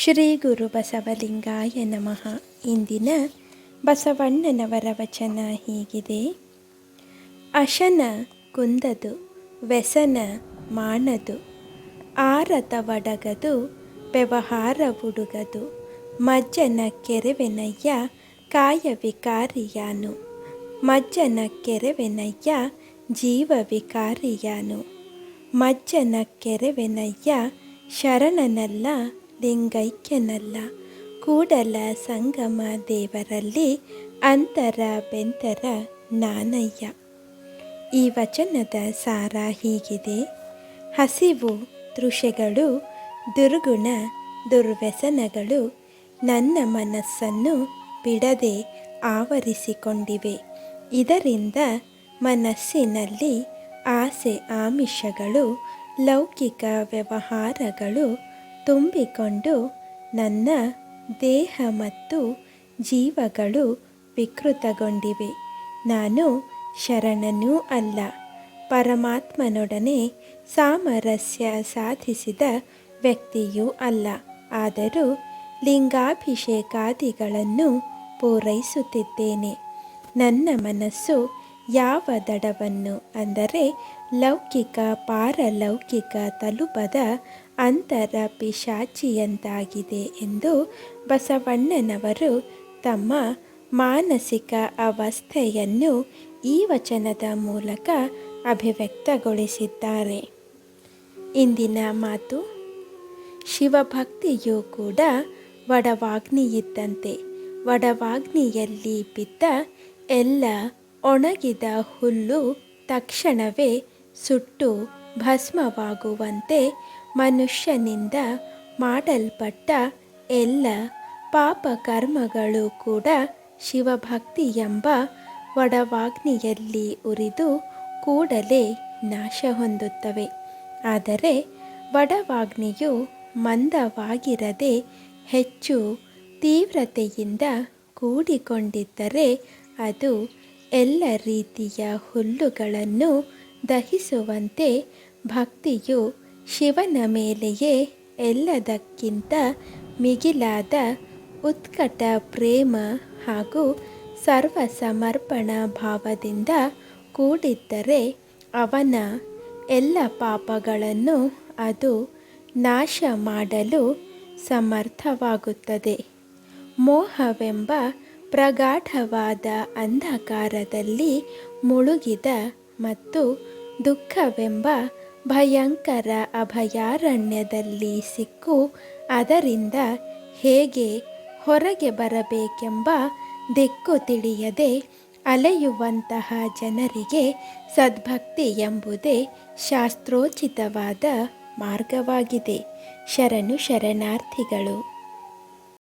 ಶ್ರೀ ಗುರು ಬಸವಲಿಂಗಾಯ ನಮಃ. ಇಂದಿನ ಬಸವಣ್ಣನವರ ವಚನ ಹೀಗಿದೆ. ಅಶನ ಕುಂದದು, ವ್ಯಸನ ಮಾಣದು, ಆರತ ವಡಗದು, ವ್ಯವಹಾರ ಹುಡುಗದು, ಮಜ್ಜನ ಕೆರೆವೆನಯ್ಯ ಕಾಯ ವಿಕಾರಿಯಾನು, ಮಜ್ಜನ ಕೆರೆವೆನಯ್ಯ ಜೀವ ವಿಕಾರಿಯಾನು, ಮಜ್ಜನ ಕೆರೆವೆನಯ್ಯ ಶರಣನಲ್ಲ ಲಿಂಗೈಕ್ಯನಲ್ಲ. ಕೂಡಲ ಸಂಗಮ ದೇವರಲ್ಲಿ ಅಂತರ ಬೆಂತರ ನಾನಯ್ಯ. ಈ ವಚನದ ಸಾರ ಹೀಗಿದೆ. ಹಸಿವು ತೃಷೆಗಳು, ದುರ್ಗುಣ ದುರ್ವ್ಯಸನಗಳು ನನ್ನ ಮನಸ್ಸನ್ನು ಬಿಡದೆ ಆವರಿಸಿಕೊಂಡಿವೆ. ಇದರಿಂದ ಮನಸ್ಸಿನಲ್ಲಿ ಆಸೆ ಆಮಿಷಗಳು, ಲೌಕಿಕ ವ್ಯವಹಾರಗಳು ತುಂಬಿಕೊಂಡು ನನ್ನ ದೇಹ ಮತ್ತು ಜೀವಗಳು ವಿಕೃತಗೊಂಡಿವೆ. ನಾನು ಶರಣನೂ ಅಲ್ಲ. ಪರಮಾತ್ಮನೊಡನೆ ಸಾಮರಸ್ಯ ಸಾಧಿಸಿದ ವ್ಯಕ್ತಿಯೂ ಅಲ್ಲ. ಆದರೂ ಲಿಂಗಾಭಿಷೇಕಾದಿಗಳನ್ನು ಪೂರೈಸುತ್ತಿದ್ದೇನೆ. ನನ್ನ ಮನಸ್ಸು ಯಾವ ದಡವನ್ನು ಅಂದರೆ ಲೌಕಿಕ, ಪಾರಲೌಕಿಕ ತಲುಪದ ಅಂತರ ಪಿಶಾಚಿಯಂತಾಗಿದೆ ಎಂದು ಬಸವಣ್ಣನವರು ತಮ್ಮ ಮಾನಸಿಕ ಅವಸ್ಥೆಯನ್ನು ಈ ವಚನದ ಮೂಲಕ ಅಭಿವ್ಯಕ್ತಗೊಳಿಸಿದ್ದಾರೆ. ಇಂದಿನ ಮಾತು, ಶಿವಭಕ್ತಿಯೂ ಕೂಡ ವಡವಾಗ್ನಿಯಿದ್ದಂತೆ, ವಡವಾಗ್ನಿಯಲ್ಲಿ ಬಿದ್ದ ಎಲ್ಲ ಒಣಗಿದ ಹುಲ್ಲು ತಕ್ಷಣವೇ ಸುಟ್ಟು ಭಸ್ಮವಾಗುವಂತೆ ಮನುಷ್ಯನಿಂದ ಮಾಡಲ್ಪಟ್ಟ ಎಲ್ಲ ಪಾಪ ಕರ್ಮಗಳು ಕೂಡ ಶಿವಭಕ್ತಿ ಎಂಬ ವಡವಾಗ್ನಿಯಲ್ಲಿ ಉರಿದು ಕೂಡಲೇ ನಾಶ ಹೊಂದುತ್ತವೆ ಆದರೆ ವಡವಾಗ್ನಿಯು ಮಂದವಾಗಿರದೆ ಹೆಚ್ಚು ತೀವ್ರತೆಯಿಂದ ಕೂಡಿಕೊಂಡಿದ್ದರೆ ಅದು ಎಲ್ಲ ರೀತಿಯ ಹುಲ್ಲುಗಳನ್ನು ದಹಿಸುವಂತೆ ಭಕ್ತಿಯು ಶಿವನ ಮೇಲೆಯೇ ಎಲ್ಲದಕ್ಕಿಂತ ಮಿಗಿಲಾದ ಉತ್ಕಟ ಪ್ರೇಮ ಹಾಗೂ ಸರ್ವ ಸಮರ್ಪಣ ಭಾವದಿಂದ ಕೂಡಿದ್ದರೆ ಅವನ ಎಲ್ಲ ಪಾಪಗಳನ್ನು ಅದು ನಾಶ ಮಾಡಲು ಸಮರ್ಥವಾಗುತ್ತದೆ. ಮೋಹವೆಂಬ ಪ್ರಗಾಢವಾದ ಅಂಧಕಾರದಲ್ಲಿ ಮುಳುಗಿದ ಮತ್ತು ದುಃಖವೆಂಬ ಭಯಂಕರ ಅಭಯಾರಣ್ಯದಲ್ಲಿ ಸಿಕ್ಕು, ಅದರಿಂದ ಹೇಗೆ ಹೊರಗೆ ಬರಬೇಕೆಂಬ ದಿಕ್ಕು ತಿಳಿಯದೆ ಅಲೆಯುವಂತಹ ಜನರಿಗೆ ಸದ್ಭಕ್ತಿ ಎಂಬುದೇ ಶಾಸ್ತ್ರೋಚಿತವಾದ ಮಾರ್ಗವಾಗಿದೆ. ಶರಣು ಶರಣಾರ್ಥಿಗಳು.